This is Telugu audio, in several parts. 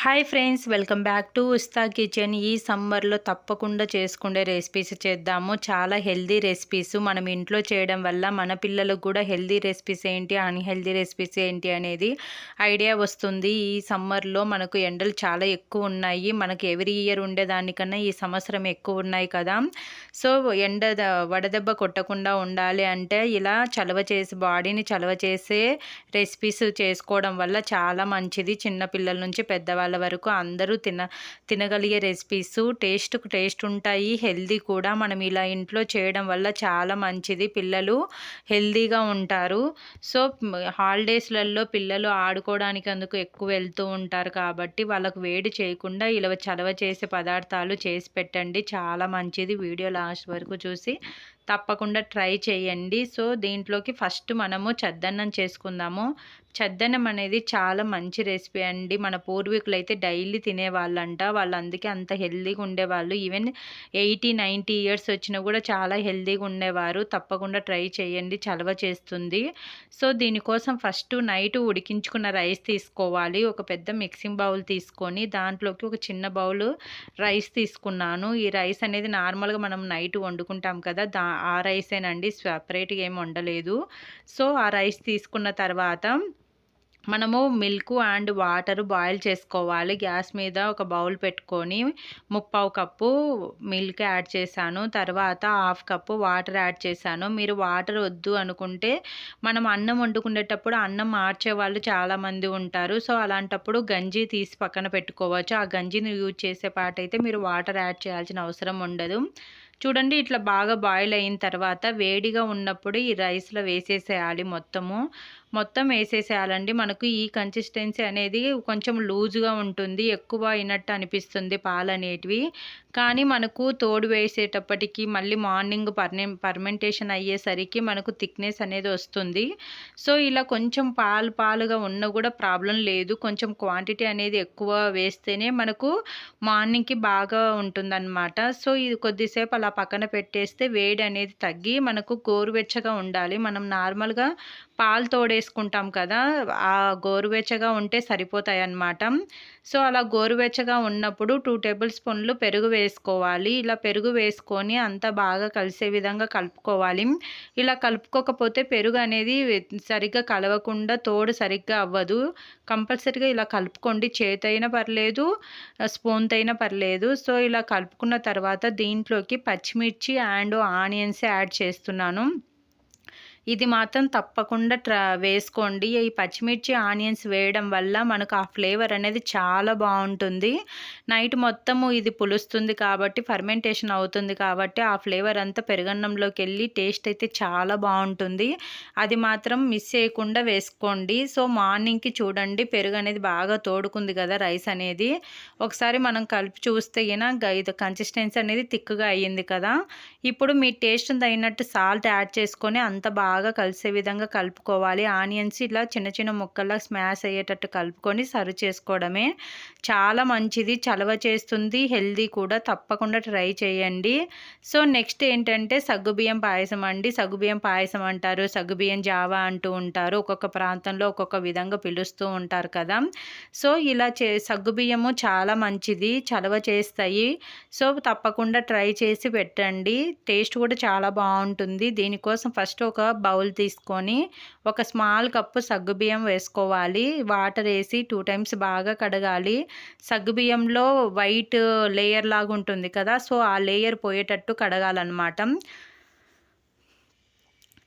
Hi friends welcome back to Usta kitchen. ఈ సమ్మర్లో తప్పకుండా చేసుకునే రెసిపీస్ చేద్దాము. చాలా హెల్దీ రెసిపీస్. మనం ఇంట్లో చేయడం వల్ల మన పిల్లలకు కూడా హెల్దీ రెసిపీస్ ఏంటి అన్హెల్దీ రెసిపీస్ ఏంటి అనేది ఐడియా వస్తుంది. ఈ సమ్మర్లో మనకు ఎండలు చాలా ఎక్కువ ఉన్నాయి. మనకు ఎవ్రీ ఇయర్ ఉండేదానికన్నా ఈ సంవత్సరం ఎక్కువ ఉన్నాయి కదా. సో ఎండ వడదెబ్బ కొట్టకుండా ఉండాలి అంటే ఇలా చలవ చేసి బాడీని చలవ చేసే రెసిపీస్ చేసుకోవడం వల్ల చాలా మంచిది. చిన్న పిల్లల నుంచి పెద్దవాళ్ళ వరకు అందరూ తిన తినగలిగే రెసిపీస్ టేస్ట్ టేస్ట్ ఉంటాయి. హెల్దీ కూడా మనం ఇలా ఇంట్లో చేయడం వల్ల చాలా మంచిది. పిల్లలు హెల్దీగా ఉంటారు. సో హాలిడేస్లలో పిల్లలు ఆడుకోవడానికి అందుకు ఎక్కువ వెళ్తూ ఉంటారు కాబట్టి వాళ్ళకు వేడి చేయకుండా ఇలా చలవ చేసే పదార్థాలు చేసి పెట్టండి. చాలా మంచిది. వీడియో లాస్ట్ వరకు చూసి తప్పకుండా ట్రై చేయండి. సో దీంట్లోకి ఫస్ట్ మనము చద్దన్నం చేసుకుందాము. చద్దన్నం అనేది చాలా మంచి రెసిపీ అండి. మన పూర్వీకులు అయితే డైలీ తినేవాళ్ళంట. వాళ్ళు అందుకే అంత హెల్దీగా ఉండేవాళ్ళు. ఈవెన్ ఎయిటీ నైంటీ ఇయర్స్ వచ్చినా కూడా చాలా హెల్దీగా ఉండేవారు. తప్పకుండా ట్రై చేయండి. చలవ చేస్తుంది. సో దీనికోసం ఫస్ట్ నైట్ ఉడికించుకున్న రైస్ తీసుకోవాలి. ఒక పెద్ద మిక్సింగ్ బౌల్ తీసుకొని దాంట్లోకి ఒక చిన్న బౌల్ రైస్ తీసుకున్నాను. ఈ రైస్ అనేది నార్మల్గా మనం నైట్ వండుకుంటాం కదా దా ఆ రైసేనండి సపరేట్గా ఏం వండలేదు. సో ఆ రైస్ తీసుకున్న తర్వాత మనము మిల్క్ అండ్ వాటర్ బాయిల్ చేసుకోవాలి. గ్యాస్ మీద ఒక బౌల్ పెట్టుకొని ముప్పావు కప్పు మిల్క్ యాడ్ చేశాను. తర్వాత హాఫ్ కప్పు వాటర్ యాడ్ చేశాను. మీరు వాటర్ వద్దు అనుకుంటే మనం అన్నం వండుకునేటప్పుడు అన్నం మార్చే వాళ్ళు చాలామంది ఉంటారు. సో అలాంటప్పుడు గంజి తీసి పక్కన పెట్టుకోవచ్చు. ఆ గంజిని యూజ్ చేసే పాట అయితే మీరు వాటర్ యాడ్ చేయాల్సిన అవసరం ఉండదు. చూడండి ఇట్లా బాగా బాయిల్ అయిన తర్వాత వేడిగా ఉన్నప్పుడు ఈ రైస్లో వేసేసేయాలి మొత్తము. మొత్తం వేసేసేయాలండి. మనకు ఈ కన్సిస్టెన్సీ అనేది కొంచెం లూజ్గా ఉంటుంది ఎక్కువ అయినట్టు అనిపిస్తుంది పాలు అనేటివి. కానీ మనకు తోడు వేసేటప్పటికి మళ్ళీ మార్నింగ్ పర్నే పర్మెంటేషన్ అయ్యేసరికి మనకు థిక్నెస్ అనేది వస్తుంది. సో ఇలా కొంచెం పాలు పాలుగా ఉన్నా కూడా ప్రాబ్లం లేదు. కొంచెం క్వాంటిటీ అనేది ఎక్కువ వేస్తేనే మనకు మార్నింగ్కి బాగా ఉంటుందన్నమాట. సో ఇది కొద్దిసేపు అలా పక్కన పెట్టేస్తే వేడి అనేది తగ్గి మనకు గోరువెచ్చగా ఉండాలి. మనం నార్మల్గా పాలు తోడేసుకుంటాం కదా ఆ గోరువెచ్చగా ఉంటే సరిపోతాయి అన్నమాట సో అలా గోరువెచ్చగా ఉన్నప్పుడు టూ టేబుల్ స్పూన్లు పెరుగు వేసుకోవాలి. ఇలా పెరుగు వేసుకొని అంతా బాగా కలిసే విధంగా కలుపుకోవాలి. ఇలా కలుపుకోకపోతే పెరుగు అనేది సరిగ్గా కలవకుండా తోడు సరిగ్గా అవ్వదు. కంపల్సరీగా ఇలా కలుపుకోండి. చేతైనా పర్లేదు స్పూన్తో అయినా పర్లేదు. సో ఇలా కలుపుకున్న తర్వాత దీంట్లోకి పచ్చిమిర్చి అండ్ ఆనియన్స్ యాడ్ చేస్తున్నాను. ఇది మాత్రం తప్పకుండా ట్రా వేసుకోండి. ఈ పచ్చిమిర్చి ఆనియన్స్ వేయడం వల్ల మనకు ఆ ఫ్లేవర్ అనేది చాలా బాగుంటుంది. నైట్ మొత్తము ఇది పులుస్తుంది కాబట్టి ఫర్మెంటేషన్ అవుతుంది కాబట్టి ఆ ఫ్లేవర్ అంతా పెరుగన్నంలోకి వెళ్ళి టేస్ట్ అయితే చాలా బాగుంటుంది. అది మాత్రం మిస్ చేయకుండా వేసుకోండి. సో మార్నింగ్కి చూడండి పెరుగు అనేది బాగా తోడుకుంది కదా రైస్ అనేది. ఒకసారి మనం కలిపి చూస్తే ఇది కన్సిస్టెన్సీ అనేది థిక్గా అయ్యింది కదా. ఇప్పుడు మీ టేస్ట్ తగినట్టు సాల్ట్ యాడ్ చేసుకొని అంత బాగా బాగా కలిసే విధంగా కలుపుకోవాలి. ఆనియన్స్ ఇలా చిన్న చిన్న ముక్కల్లా స్మాష్ అయ్యేటట్టు కలుపుకొని సర్వ్ చేసుకోవడమే చాలా మంచిది. చలవ చేస్తుంది. హెల్దీ కూడా. తప్పకుండా ట్రై చేయండి. సో నెక్స్ట్ ఏంటంటే సగ్గుబియ్యం పాయసం అండి. సగ్గుబియ్యం పాయసం అంటారు. సగ్గుబియ్యం జావా అంటూ ఉంటారు. ఒక్కొక్క ప్రాంతంలో ఒక్కొక్క విధంగా పిలుస్తూ ఉంటారు కదా. సో ఇలా చే సగ్గుబియ్యము చాలా మంచిది. చలవ చేస్తాయి. సో తప్పకుండా ట్రై చేసి పెట్టండి. టేస్ట్ కూడా చాలా బాగుంటుంది. దీనికోసం ఫస్ట్ ఒక బౌల్ తీసుకొని ఒక స్మాల్ కప్పు సగ్గుబియ్యం వేసుకోవాలి. వాటర్ వేసి టూ టైమ్స్ బాగా కడగాలి. సగ్గుబియ్యంలో వైట్ లేయర్ లాగా ఉంటుంది కదా సో ఆ లేయర్ పోయేటట్టు కడగాలన్నమాట.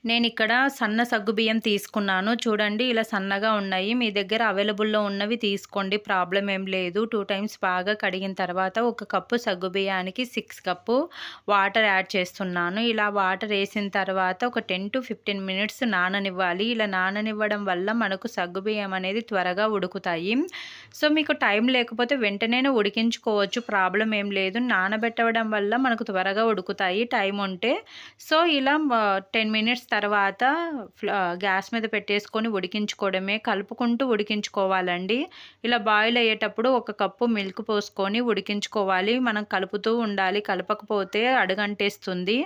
నేను ఇక్కడ సన్న సగ్గుబియ్యం తీసుకున్నాను. చూడండి ఇలా సన్నగా ఉన్నాయి. మీ దగ్గర అవైలబుల్లో ఉన్నవి తీసుకోండి. ప్రాబ్లం ఏం లేదు. టూ టైమ్స్ బాగా కడిగిన తర్వాత ఒక కప్పు సగ్గుబియ్యానికి సిక్స్ కప్పు వాటర్ యాడ్ చేస్తున్నాను. ఇలా వాటర్ వేసిన తర్వాత ఒక టెన్ టు ఫిఫ్టీన్ మినిట్స్ నాననివ్వాలి. ఇలా నాననివ్వడం వల్ల మనకు సగ్గుబియ్యం అనేది త్వరగా ఉడుకుతాయి. సో మీకు టైం లేకపోతే వెంటనే ఉడికించుకోవచ్చు. ప్రాబ్లం ఏం లేదు. నానబెట్టడం వల్ల మనకు త్వరగా ఉడుకుతాయి. టైం ఉంటే. సో ఇలా టెన్ మినిట్స్ తర్వాత గ్యాస్ మీద పెట్టేసుకొని ఉడికించుకోవడమే కలుపుకుంటూ ఉడికించుకోవాలండి. ఇలా బాయిల్ అయ్యేటప్పుడు ఒక కప్పు మిల్క్ పోసుకొని ఉడికించుకోవాలి. మనం కలుపుతూ ఉండాలి కలపకపోతే అడుగంటేస్తుంది.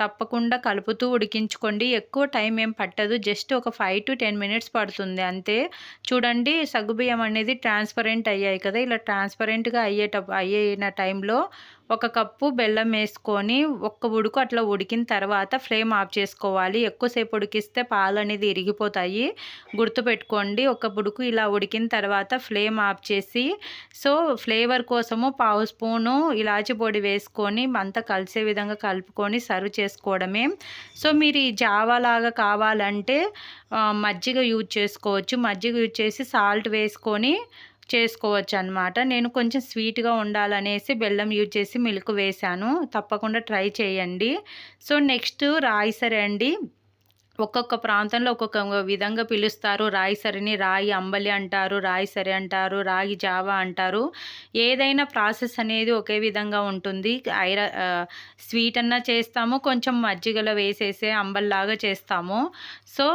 తప్పకుండా కలుపుతూ ఉడికించుకోండి. ఎక్కువ టైం ఏం పట్టదు. జస్ట్ ఒక ఫైవ్ టు టెన్ మినిట్స్ పడుతుంది అంతే. చూడండి సగ్గుబియ్యం అనేది ట్రాన్స్పరెంట్ అయ్యాయి కదా. ఇలా ట్రాన్స్పరెంట్గా అయ్యేట అయ్యిన టైంలో ఒక కప్పు బెల్లం వేసుకొని ఒక్క ఉడుకు అట్లా ఉడికిన తర్వాత ఫ్లేమ్ ఆఫ్ చేసుకోవాలి. ఎక్కువసేపు ఉడికిస్తే పాలు అనేది ఇరిగిపోతాయి. గుర్తుపెట్టుకోండి ఒక ఉడుకు ఇలా ఉడికిన తర్వాత ఫ్లేమ్ ఆఫ్ చేసి సో ఫ్లేవర్ కోసము పావు స్పూను ఇలాచి పొడి వేసుకొని అంతా కలిసే విధంగా కలుపుకొని సర్వ్ చేసుకోవడమే. సో మీరు ఈ జావా లాగా కావాలంటే మజ్జిగ యూజ్ చేసుకోవచ్చు. మజ్జిగ యూజ్ చేసి సాల్ట్ వేసుకొని చేసుకోవచ్చు అనమాట నేను కొంచెం స్వీట్గా ఉండాలనేసి బెల్లం యూజ్ చేసి మిల్క్ వేశాను. తప్పకుండా ట్రై చేయండి. సో నెక్స్ట్ రాయిసరి అండి. ఒక్కొక్క ప్రాంతంలో ఒక్కొక్క విధంగా పిలుస్తారు. రాయి సరిని రాయి అంబలి అంటారు రాయి సరి అంటారు రాగి జావా అంటారు. ఏదైనా ప్రాసెస్ అనేది ఒకే విధంగా ఉంటుంది. ఐర స్వీట్ అన్నా చేస్తాము కొంచెం మజ్జిగలో వేసేసే అంబల్లాగా చేస్తాము. సో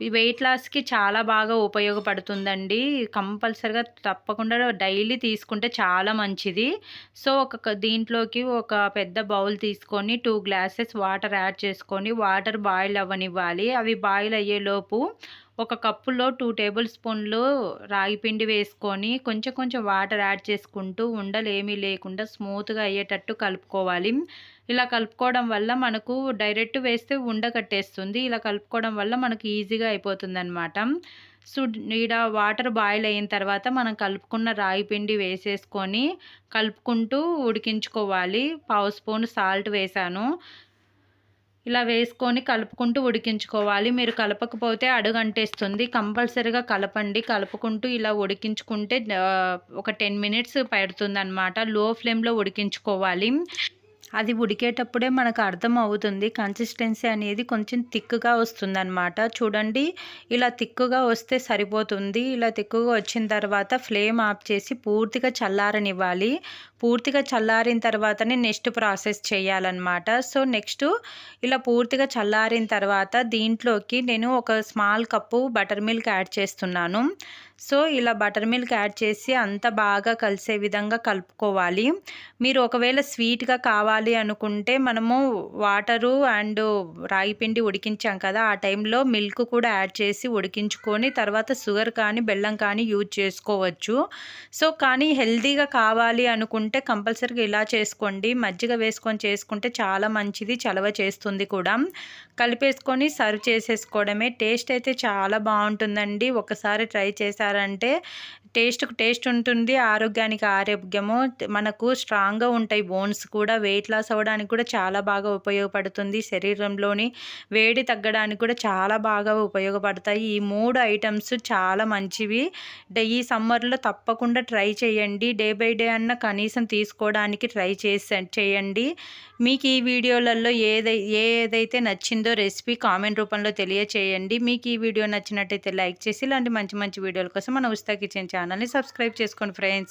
వెయిట్ లాస్కి చాలా బాగా ఉపయోగపడుతుందండి. కంపల్సరిగా తప్పకుండా డైలీ తీసుకుంటే చాలా మంచిది. సో ఒక దీంట్లోకి ఒక పెద్ద బౌల్ తీసుకొని టూ గ్లాసెస్ వాటర్ యాడ్ చేసుకొని వాటర్ బాయిల్ అవ్వనివ్వాలి. అవి బాయిల్ అయ్యేలోపు ఒక కప్పులో టూ టేబుల్ స్పూన్లు రాగి పిండి వేసుకొని కొంచెం కొంచెం వాటర్ యాడ్ చేసుకుంటూ ఉండలు ఏమీ లేకుండా స్మూత్గా అయ్యేటట్టు కలుపుకోవాలి. ఇలా కలుపుకోవడం వల్ల మనకు డైరెక్ట్ వేస్తే ఉండ కట్టేస్తుంది. ఇలా కలుపుకోవడం వల్ల మనకు ఈజీగా అయిపోతుంది అనమాట సో ఈడ వాటర్ బాయిల్ అయిన తర్వాత మనం కలుపుకున్న రాగి పిండి వేసేసుకొని కలుపుకుంటూ ఉడికించుకోవాలి. పావు స్పూన్ సాల్ట్ వేసాను. ఇలా వేసుకొని కలుపుకుంటూ ఉడికించుకోవాలి. మీరు కలపకపోతే అడుగంటేస్తుంది. కంపల్సరీగా కలపండి. కలుపుకుంటూ ఇలా ఉడికించుకుంటే ఒక టెన్ మినిట్స్ పడుతుంది అనమాట లో ఫ్లేమ్లో ఉడికించుకోవాలి. అది ఉడికేటప్పుడే మనకు అర్థం అవుతుంది. కన్సిస్టెన్సీ అనేది కొంచెం థిక్గా వస్తుందన్నమాట. చూడండి ఇలా థిక్గా వస్తే సరిపోతుంది. ఇలా థిక్గా వచ్చిన తర్వాత ఫ్లేమ్ ఆఫ్ చేసి పూర్తిగా చల్లారనివ్వాలి. పూర్తిగా చల్లారిన తర్వాతనే నెక్స్ట్ ప్రాసెస్ చేయాలన్నమాట. సో నెక్స్ట్ ఇలా పూర్తిగా చల్లారిన తర్వాత దీంట్లోకి నేను ఒక small cup butter milk add చేస్తున్నాను. సో ఇలా బటర్ మిల్క్ యాడ్ చేసి అంత బాగా కలిసే విధంగా కలుపుకోవాలి. మీరు ఒకవేళ స్వీట్గా కావాలి అనుకుంటే మనము వాటరు అండ్ రాగి పిండి ఉడికించాం కదా ఆ టైంలో మిల్క్ కూడా యాడ్ చేసి ఉడికించుకొని తర్వాత షుగర్ కానీ బెల్లం కానీ యూజ్ చేసుకోవచ్చు. సో కానీ హెల్తీగా కావాలి అనుకుంటే కంపల్సరీగా ఇలా చేసుకోండి. మజ్జిగ వేసుకొని చేసుకుంటే చాలా మంచిది చలవ చేస్తుంది కూడా. కలిపేసుకొని సర్వ్ చేసేసుకోవడమే. టేస్ట్ అయితే చాలా బాగుంటుందండి. ఒకసారి ట్రై చేశారు చేశారంటే టేస్ట్కు టేస్ట్ ఉంటుంది ఆరోగ్యానికి ఆరోగ్యము. మనకు స్ట్రాంగ్గా ఉంటాయి బోన్స్ కూడా వెయిట్ లాస్ అవ్వడానికి కూడా చాలా బాగా ఉపయోగపడుతుంది. శరీరంలోని వేడి తగ్గడానికి కూడా చాలా బాగా ఉపయోగపడతాయి. ఈ మూడు ఐటమ్స్ చాలా మంచివి. ఈ సమ్మర్లో తప్పకుండా ట్రై చేయండి. డే బై డే అన్న కనీసం తీసుకోవడానికి ట్రై చేసే చేయండి. మీకు ఈ వీడియోలలో ఏదై ఏదైతే నచ్చిందో రెసిపీ కామెంట్ రూపంలో తెలియచేయండి. మీకు ఈ వీడియో నచ్చినట్టయితే లైక్ చేసి ఇలాంటి మంచి మంచి వీడియోలు కోసం మన ఉస్తా కిచెన్ ఛానల్ని సబ్స్క్రైబ్ చేసుకోండి ఫ్రెండ్స్.